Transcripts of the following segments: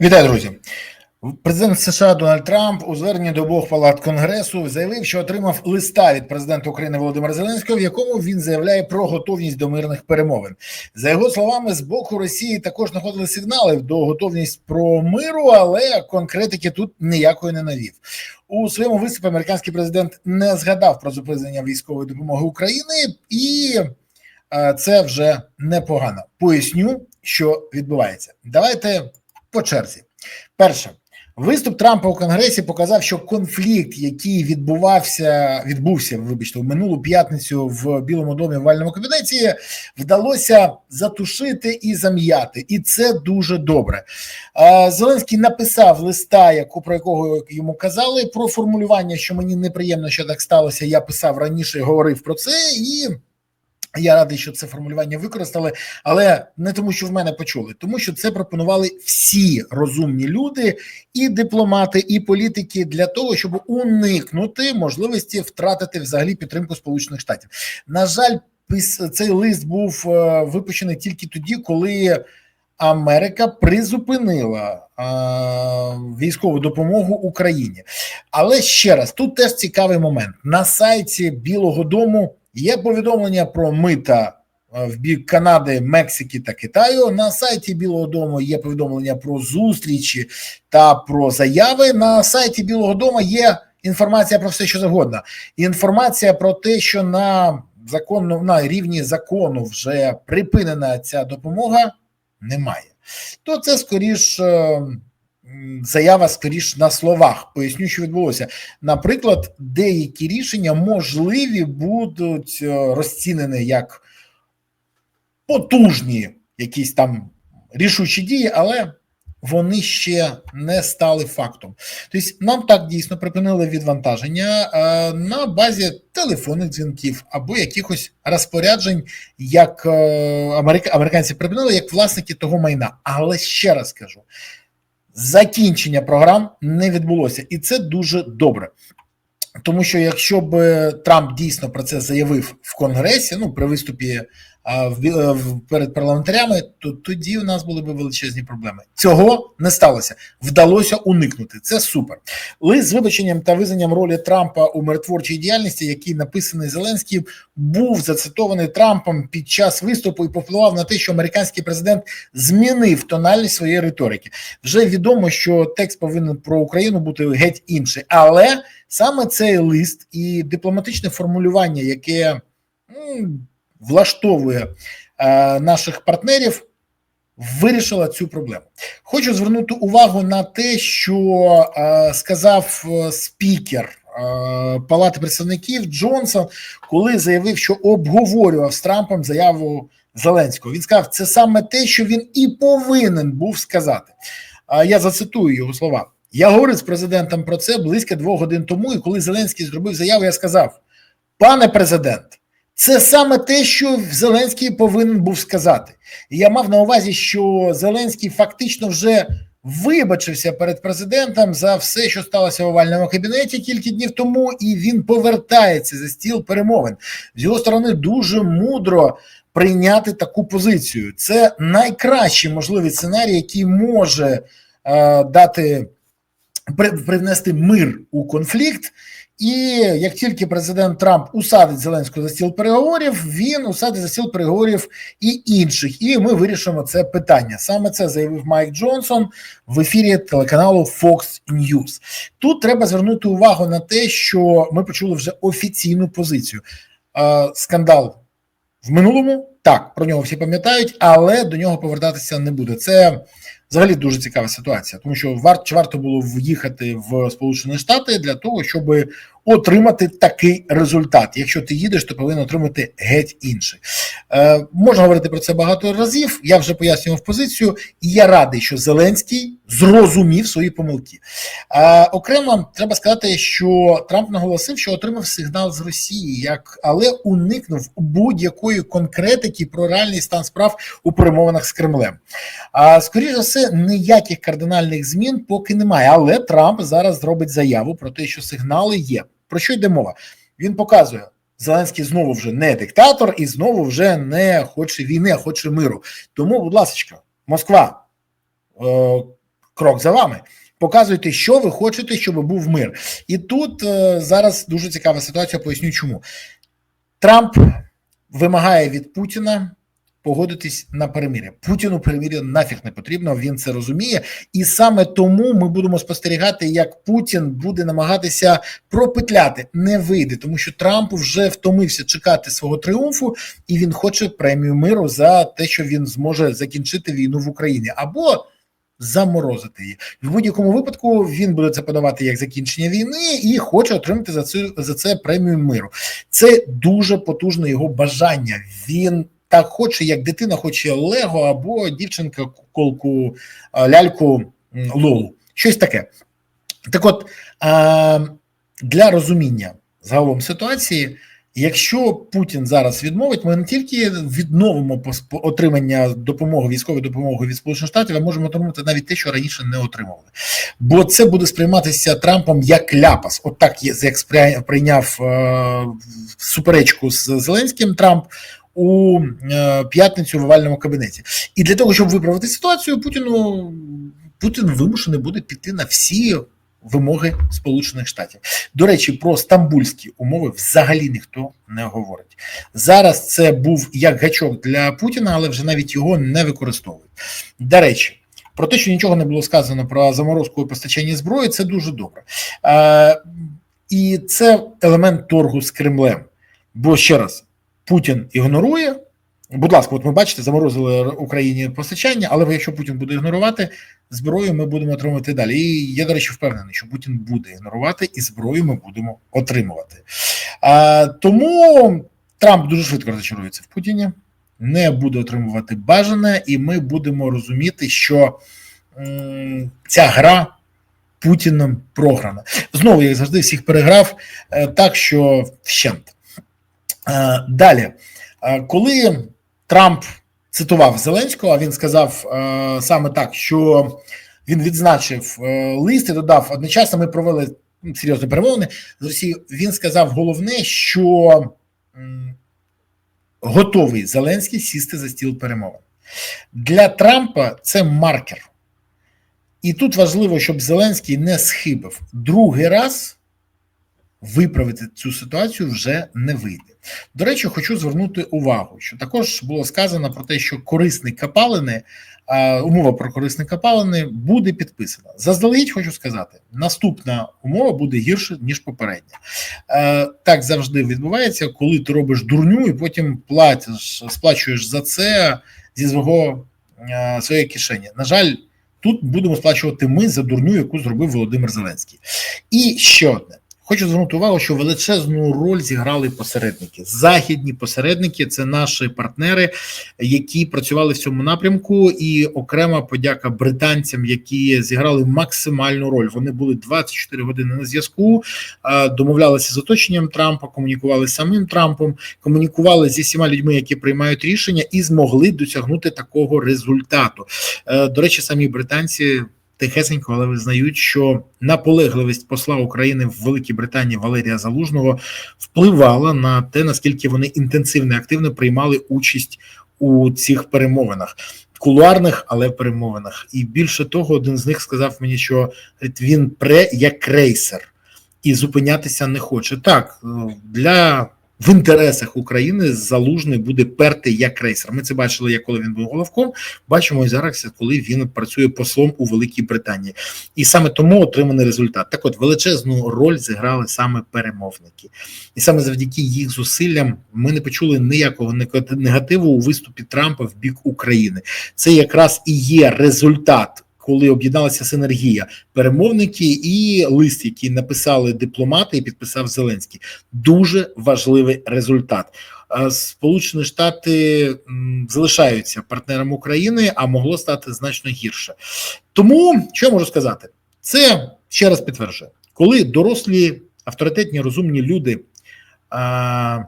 Вітаю, друзі. Президент США Дональд Трамп у зверненні до обох палат Конгресу заявив, що отримав листа від президента України Володимира Зеленського, в якому він заявляє про готовність до мирних перемовин. За його словами, з боку Росії також знаходили сигнали до готовність про миру, але конкретики тут ніякої не навів. У своєму виступі американський президент не згадав про зупинення військової допомоги України, і е, це вже непогано. Поясню, що відбувається. Давайте по черзі. Перше, виступ Трампа у Конгресі показав, що конфлікт, який відбувався, відбувся, вибачте, в минулу п'ятницю в Білому домі в вальному кабінеті, вдалося затушити і зам'яти, і це дуже добре. Зеленський написав листа, яку про якого йому казали, про формулювання, що мені неприємно, що так сталося. Я писав раніше, говорив про це і. Я радий, що це формулювання використали, але не тому, що в мене почули, тому що це пропонували всі розумні люди, і дипломати, і політики для того, щоб уникнути можливості втратити взагалі підтримку Сполучених Штатів. На жаль, цей лист був е, випущений тільки тоді, коли Америка призупинила е, військову допомогу Україні. Але ще раз, тут теж цікавий момент на сайті Білого Дому. Є повідомлення про мита е, в бік Канади, Мексики та Китаю. На сайті Білого Дому є повідомлення про зустрічі та про заяви. На сайті Білого Дому є інформація про все, що завгодно. Інформація про те, що на законну на рівні закону вже припинена ця допомога, немає. То це скоріш. Заява скоріш на словах. Поясню, що відбулося. Наприклад, деякі рішення можливі будуть е, розцінені як потужні якісь там рішучі дії, але вони ще не стали фактом. Тобто, нам так дійсно припинили відвантаження е, на базі телефонних дзвінків або якихось розпоряджень, як е, америка- американці припинили як власники того майна. Але ще раз кажу: закінчення програм не відбулося, і це дуже добре. Тому що якщо б е, Трамп дійсно про це заявив в Конгресі, ну при виступі перед парламентарями, то тоді у нас були б величезні проблеми. Цього не сталося. Вдалося уникнути. Це супер. Лист з вибаченням та визнанням ролі Трампа у миротворчій діяльності, який написаний Зеленським, був зацитований Трампом під час виступу і повпливав на те, що американський президент змінив тональність своєї риторики. Вже відомо, що текст повинен про Україну бути геть інший, але саме цей лист і дипломатичне формулювання, яке влаштовує е, наших партнерів, вирішила цю проблему. Хочу звернути увагу на те, що е, сказав е, спікер Палати представників Джонсон, коли заявив, що обговорював з Трампом заяву Зеленського. Він сказав, це саме те, що він і повинен був сказати. Я зацитую його слова. Я говорив з президентом про це близько двох годин тому, і коли Зеленський зробив заяву, я сказав: пане президент, це саме те, що Зеленський повинен був сказати. І я мав на увазі, що Зеленський фактично вже вибачився перед президентом за все, що сталося в овальному кабінеті кілька днів тому, і він повертається за стіл перемовин. З його сторони дуже мудро прийняти таку позицію. Це найкращий можливий сценарій, який може е, дати при- привнести мир у конфлікт. І як тільки президент Трамп усадить Зеленського за стіл переговорів, він усадить за стіл переговорів і інших, і ми вирішимо це питання. Саме це заявив Майк Джонсон в ефірі телеканалу Fox News. Тут треба звернути увагу на те, що ми почули вже офіційну позицію. Скандал в минулому так про нього всі пам'ятають, але до нього повертатися не буде. Це взагалі дуже цікава ситуація, тому що вар, чи варто було в'їхати в Сполучені Штати для того, щоб отримати такий результат. Якщо ти їдеш, то повинен отримати геть інший. Е, можна говорити про це багато разів. Я вже пояснював позицію, і я радий, що Зеленський зрозумів свої помилки. Е, окремо треба сказати, що Трамп наголосив, що отримав сигнал з Росії, як але уникнув будь-якої конкретики про реальний стан справ у перемовинах з Кремлем. А скоріше за все, ніяких кардинальних змін поки немає. Але Трамп зараз зробить заяву про те, що сигнали є. Про що йде мова? Він показує. Зеленський знову вже не диктатор і знову вже не хоче війни, а хоче миру. Тому, будь ласка, Москва, е, крок за вами. Показуйте, що ви хочете, щоб був мир. І тут е, зараз дуже цікава ситуація. Поясню, чому Трамп вимагає від Путіна погодитись на перемир'я. Путіну перемир'я нафіг не потрібно. Він це розуміє, і саме тому ми будемо спостерігати, як Путін буде намагатися пропетляти. Не вийде, тому що Трамп вже втомився чекати свого тріумфу, і він хоче премію миру за те, що він зможе закінчити війну в Україні або заморозити її в будь-якому випадку. Він буде це подавати як закінчення війни і хоче отримати за це за це премію миру. Це дуже потужне його бажання. Він так хоче, як дитина хоче Лего або дівчинка колку ляльку Лолу. Щось таке. Так, от для розуміння загалом ситуації. Якщо Путін зараз відмовить, ми не тільки відновимо отримання допомоги військової допомоги від Сполучених Штатів, а можемо отримати навіть те, що раніше не отримували, бо це буде сприйматися Трампом як ляпас. От так як прийняв е, суперечку з Зеленським Трамп у е, п'ятницю в овальному кабінеті. І для того, щоб виправити ситуацію, Путіну Путін вимушений буде піти на всі вимоги Сполучених Штатів. До речі, про стамбульські умови взагалі ніхто не говорить. Зараз це був як гачок для Путіна, але вже навіть його не використовують. До речі. Про те, що нічого не було сказано про заморозку і постачання зброї, це дуже добре. Е, І це елемент торгу з Кремлем. Бо ще раз, Путін ігнорує. Будь ласка, от ми бачите, заморозили Україні постачання, але якщо Путін буде ігнорувати зброю, ми будемо отримувати далі. І я, до речі, впевнений, що Путін буде ігнорувати, і зброю ми будемо отримувати. А, Тому Трамп дуже швидко розчарується в Путіні, не буде отримувати бажане, і ми будемо розуміти, що м, ця гра. Путіним програна. Знову, як завжди, всіх переграв е, так, що вщент. Е, далі, е, коли Трамп цитував Зеленського, він сказав е, саме так, що він відзначив лист і додав одночасно. Ми провели серйозні перемовини з Росією. Він сказав головне, що готовий Зеленський сісти за стіл перемовин для Трампа. Це маркер, і тут важливо, щоб Зеленський не схибив другий раз виправити цю ситуацію вже не вийде. До речі, хочу звернути увагу, що також було сказано про те, що корисний капалини, умова про корисні капалини буде підписана. Заздалегідь хочу сказати, наступна умова буде гірше ніж попередня. Так завжди відбувається, коли ти робиш дурню і потім платиш, сплачуєш за це зі свого своєї кишені. На жаль. Тут будемо сплачувати ми за дурню, яку зробив Володимир Зеленський. І ще одне: Хочу звернути увагу, що величезну роль зіграли посередники. Західні посередники це наші партнери, які працювали в цьому напрямку, і окрема подяка британцям, які зіграли максимальну роль. Вони були 24 години на зв'язку, домовлялися з оточенням Трампа, комунікували з самим Трампом, комунікували зі всіма людьми, які приймають рішення, і змогли досягнути такого результату. Е, до речі, самі британці тихесенько, але визнають, що наполегливість посла України в Великій Британії Валерія Залужного впливала на те, наскільки вони інтенсивно і активно приймали участь у цих перемовинах. Кулуарних, але перемовинах, і більше того, один з них сказав мені, що він пре як крейсер і зупинятися не хоче. Так для в інтересах України залужний буде перти як крейсер. Ми це бачили, як коли він був головком. Бачимо і зараз, коли він працює послом у Великій Британії, і саме тому отриманий результат. Так, от величезну роль зіграли саме перемовники, і саме завдяки їх зусиллям ми не почули ніякого негативу у виступі Трампа в бік України. Це якраз і є результат коли об'єдналася синергія перемовники і лист, який написали дипломати, і підписав Зеленський. Дуже важливий результат. Сполучені Штати залишаються партнером України, а могло стати значно гірше. Тому що я можу сказати, це ще раз підтверджує, коли дорослі авторитетні розумні люди а,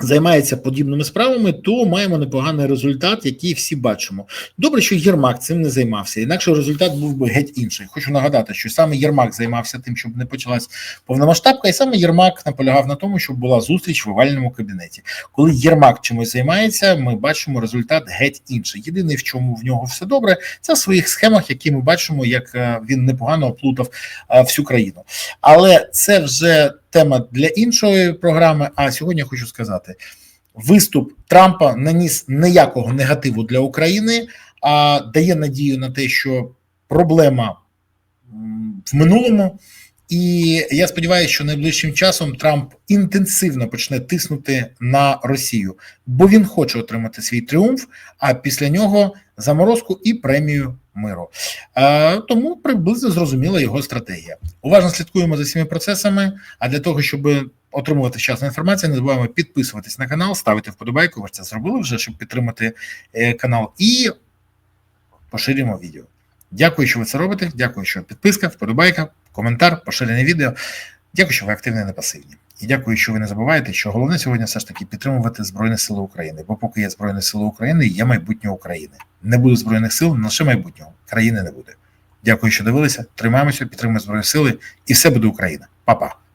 займається подібними справами, то маємо непоганий результат, який всі бачимо. Добре, що Єрмак цим не займався, інакше результат був би геть інший. Хочу нагадати, що саме Єрмак займався тим, щоб не почалась повномасштабка, і саме Єрмак наполягав на тому, щоб була зустріч в овальному кабінеті. Коли Єрмак чимось займається, ми бачимо результат геть інший. Єдине, в чому в нього все добре, це в своїх схемах, які ми бачимо, як е, він непогано оплутав е, всю країну. Але це вже тема для іншої програми. А сьогодні я хочу сказати: виступ Трампа наніс ніякого негативу для України, а дає надію на те, що проблема в минулому. І я сподіваюся, що найближчим часом Трамп інтенсивно почне тиснути на Росію, бо він хоче отримати свій тріумф. А після нього заморозку і премію миру. А, Тому приблизно зрозуміла його стратегія. Уважно слідкуємо за цими процесами. А для того, щоб отримувати вчасну інформацію, не забуваємо підписуватись на канал, ставити вподобайку. Ви це зробили вже, щоб підтримати е, канал, і поширюємо відео. Дякую, що ви це робите. Дякую, що підписка, вподобайка, коментар, поширене відео. Дякую, що ви активні і не пасивні. І дякую, що ви не забуваєте, що головне сьогодні все ж таки підтримувати Збройні Сили України. Бо поки є Збройні Сили України, є майбутнє України. Не буде збройних сил, лише майбутнього країни не буде. Дякую, що дивилися. Тримаємося, підтримуємо Збройні Сили, і все буде Україна. Па-па.